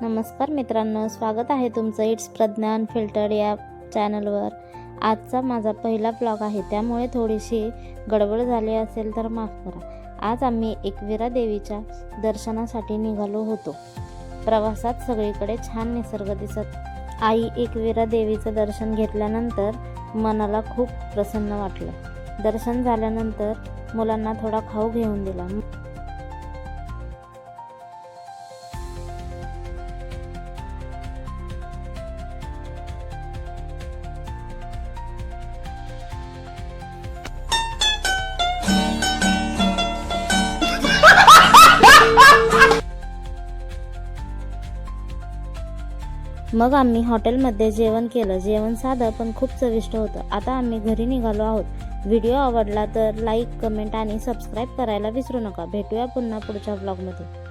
नमस्कार मित्रांनो स्वागत आहे तुमचं इट्स प्रज्ञान फिल्टर या चॅनलवर आजचा माझा पहिला ब्लॉग आहे त्यामुळे थोडीशी गडबड झाली असेल तर माफ करा. आज आम्ही एकविरा देवीच्या दर्शनासाठी निघालो होतो. प्रवासात सगळीकडे छान निसर्ग दिसत. आई एकविरा देवीचं दर्शन घेतल्यानंतर मनाला खूप प्रसन्न वाटलं. दर्शन झाल्यानंतर मुलांना थोडा खाऊ घेऊन दिला. मग आम्ही हॉटेलमध्ये जेवण केलं. जेवण साधं पण खूप चविष्ट होतं. आता आम्ही घरी निघालो आहोत. व्हिडिओ आवडला तर लाईक कमेंट आणि सबस्क्राईब करायला विसरू नका. भेटूया पुन्हा पुढच्या ब्लॉगमध्ये